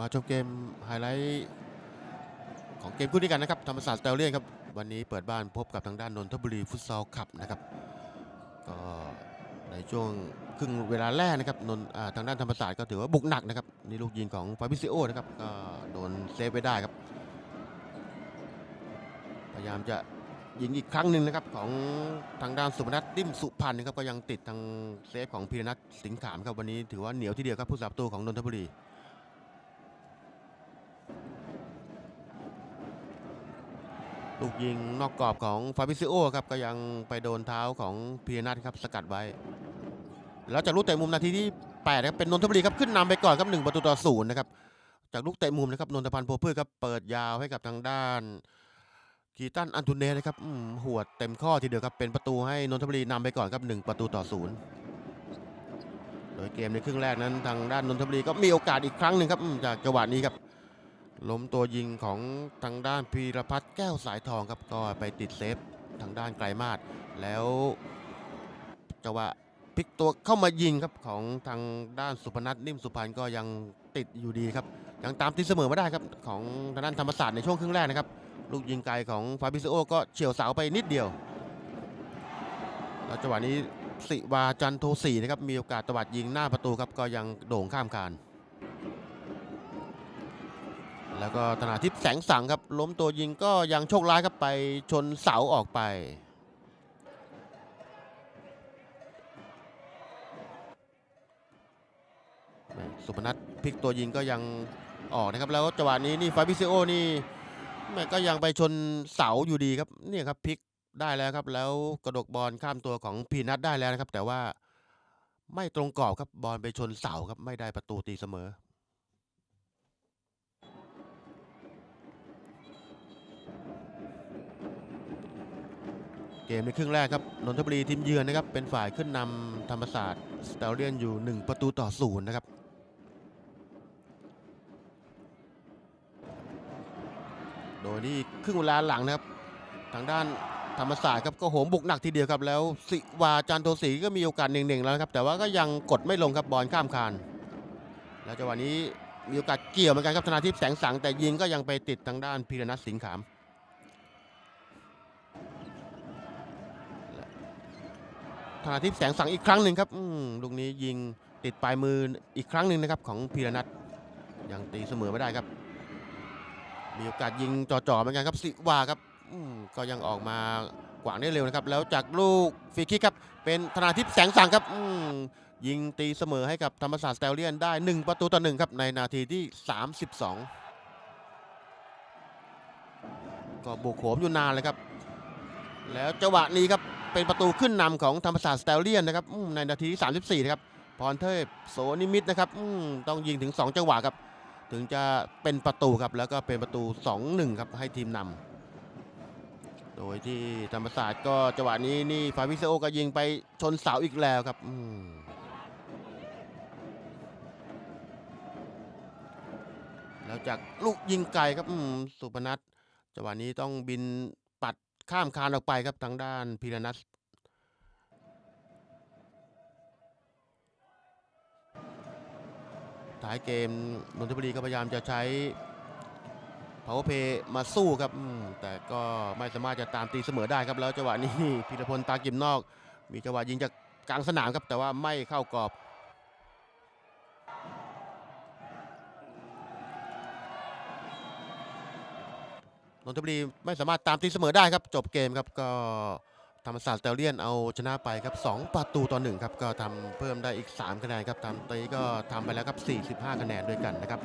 มาชมเกมไฮไลท์ของเกมคู่นี้กันนะครับธรรมศาสตร์สเตลเลียนครับวันนี้เปิดบ้านพบกับทางด้านนนทบุรีฟุตซอลคัพนะครับก็ในช่วงครึ่งเวลาแรกนะครับนนทางด้านธรรมศาสตร์ก็ถือว่าบุกหนักนะครับนี่ลูกยิงของฟาบิซิโอนะครับก็โดนเซฟไว้ได้ครับ พยายามจะยิงอีกครั้งหนึ่งนะครับของทางด้านสุพนัทดิ้มสุพรรณนะครับก็ยังติดทางเซฟของพีรนัทสิงห์ขามครับวันนี้ถือว่าเหนียวทีเดียวครับผู้สาประตูของนนทบุรี ลูกยิงนอกกรอบของฟาบิซิโอครับก็ยังไปโดนเท้าของพีรนัทครับสกัดไว้ แล้วจากลูกเตะมุมนาทีที่8ครับเป็นนนทบุรีครับขึ้นนำไปก่อนครับ1ประตูต่อศูนย์นะครับจากลูกเตะมุมนะครับนนทพันธ์โพพืชครับเปิดยาวให้กับทางด้านกีตันอันตุเนนะครับอืมหวเต็มข้อทีเดียวครับเป็นประตูให้นนทบุรีนำไปก่อนครับ1ประตูต่อศูนย์โดยเกมในครึ่งแรกนั้นทางด้านนนทบุรีก็มีโอกาสอีกครั้งหนึ่งครับจากจังหวะนี้ครับ ล้มตัวยิงของทางด้านพีรพัฒน์แก้วสายทองครับก็ไปติดเซฟทางด้านไกลมาศแล้วจังหวะพลิกตัวเข้ามายิงครับของทางด้านสุพนัทนิ่มสุพรรณก็ยังติดอยู่ดีครับยังตามตีเสมอไม่ได้ครับของทางด้านธรรมศาสตร์ในช่วงครึ่งแรกนะครับลูกยิงไกลของฟาบิซโอก็เฉียวเสาไปนิดเดียวแล้วจังหวะนี้สิวาจันโทศีนะครับมีโอกาสตวัดยิงหน้าประตูครับก็ยังโด่งข้ามคาน แล้วก็ธนาทิพย์แสงสังครับล้มตัวยิงก็ยังโชคร้ายครับไปชนเสาออกไปสุพนัทพลิกตัวยิงก็ยังออกนะครับแล้วจังหวะนี้นี่ฟาบิซิโอนี่แม่ก็ยังไปชนเสาอยู่ดีครับเนี่ยครับพลิกได้แล้วครับ แล้วกระดกบอลข้ามตัวของพีนัทได้แล้วนะครับ แต่ว่าไม่ตรงกรอบครับบอลไปชนเสาครับไม่ได้ประตูตีเสมอ เกมในครึ่งแรกครับนนทบุรีทีมเยือนนะครับเป็นฝ่ายขึ้นนำธรรมศาสตร์สเตลเลียนอยู่ 1 ประตูต่อศูนย์นะครับโดยที่ครึ่งเวลาหลังนะครับ ทางด้านธรรมศาสตร์ครับก็โหมบุกหนักทีเดียวครับ แล้วสิวาจันโทศรีก็มีโอกาสเน่งๆแล้วครับ แต่ว่าก็ยังกดไม่ลงครับบอลข้ามคาน แล้วจังหวะนี้มีโอกาสเกี่ยวเหมือนกันครับธนาทิพย์แสงสัง แต่ยิงก็ยังไปติดทางด้านพีรนัทสิงห์ขาม ธนาทิพย์แสงสังอีกครั้งหนึ่งครับลูกนี้ยิงติดปลายมืออีกครั้งหนึ่งนะครับของพีรนัทยังตีเสมอไม่ได้ครับ มีโอกาสยิงจ่อๆเหมือนกันครับสิวาครับก็ยังออกมากวางได้เร็วนะครับ แล้วจากลูกฟรีคิกครับ เป็นธนาทิพย์แสงสังครับยิงตีเสมอให้กับธรรมศาสตร์สเตลเลียนได้ 1 ประตูต่อหนึ่งครับในนาทีที่ 32 ก็บุกโหมอยู่นานเลยครับ แล้วจังหวะนี้ครับ เป็นประตูขึ้นนำของธรรมศาสตร์สเตลเลียนนะครับในนาทีที่ 34 นะครับพรเทพโสนิมิตนะครับต้องยิงถึง 2 จังหวะครับ ถึงจะเป็นประตูครับ แล้วก็เป็นประตู 2-1 ครับ ให้ทีมนำโดยที่ธรรมศาสตร์ก็จังหวะนี้นี่ฟาวิเซโอก็ยิงไปชนเสาอีกแล้วครับแล้วจากลูกยิงไกลครับสุพนัทจังหวะนี้ต้องบิน ข้ามคานออกไปครับทางด้านพีรนัทท้ายเกมนนทบุรีก็พยายามจะใช้ power play มาสู้ครับแต่ก็ไม่สามารถจะตามตีเสมอได้ครับแล้วจังหวะนี้พีรพลตากิมนอก มีจังหวะยิงจากกลางสนามครับแต่ว่าไม่เข้ากรอบ นนทบุรีไม่สามารถตามตีเสมอได้ครับ จบเกมครับก็ธรรมศาสตร์เตลเลียนเอาชนะไปครับ 2 ประตูต่อ1ครับก็ทำเพิ่มได้อีก 3 คะแนนครับทำตีก็ทำไปแล้วครับ 45 คะแนนด้วยกันนะครับ